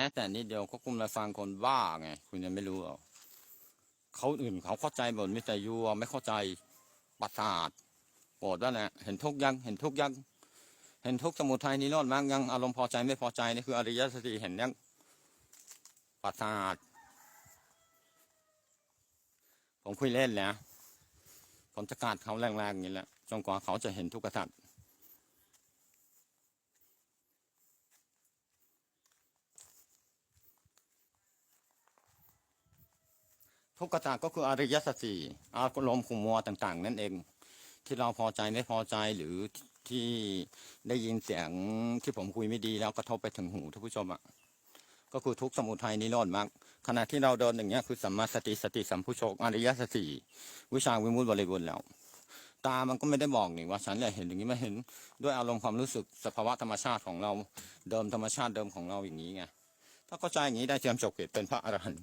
ม้แต่นิดเดียวก็คุณมาฟังคนบ้าไงคุณยังไม่รู้หรอกเขาอื่นเขาเข้าใจหมดมิต่ยูอะไม่เข้าใจประสาทโกรธแล้วนะเห็นทุกยังเห็นทุกยังเห็นทุกสมุทัยนิโรธมั้งยังอารมณ์พอใจไม่พอใจนี่คืออริยสัจสี่เห็นยังประสาทผมคุยเล่นนะผมจะกาดเขาแรงๆอย่างนี้แหละจนกว่าเขาจะเห็นทุกข์สัจ ทุกขตาก็คืออริยสัจสี่อารมณ์ขุมมัวต่าง ๆ นั่นเอง ที่เราพอใจไม่พอใจหรือที่ได้ยินเสียงที่ผมคุยไม่ดีแล้วกระทบไปถึงหูท่านผู้ชมอะก็คือทุกสมุทัยนิโรธมรรคขณะที่เราเดินอย่างเงี้ยคือสัมมาสติสติสัมพุชคอริยสัจสี่วิชาวิมุตติบริบูรณ์แล้ว ตามันก็ไม่ได้บอกนี่ว่าฉันเนี่ยเห็นอย่างนี้ไม่เห็นด้วยอารมณ์ความรู้สึกสภาวะธรรมชาติของเราเดิมธรรมชาติเดิมของเราอย่างนี้ไงถ้าเข้าใจอย่างนี้ได้เตรียมจบเกิดเป็นพระอรหันต์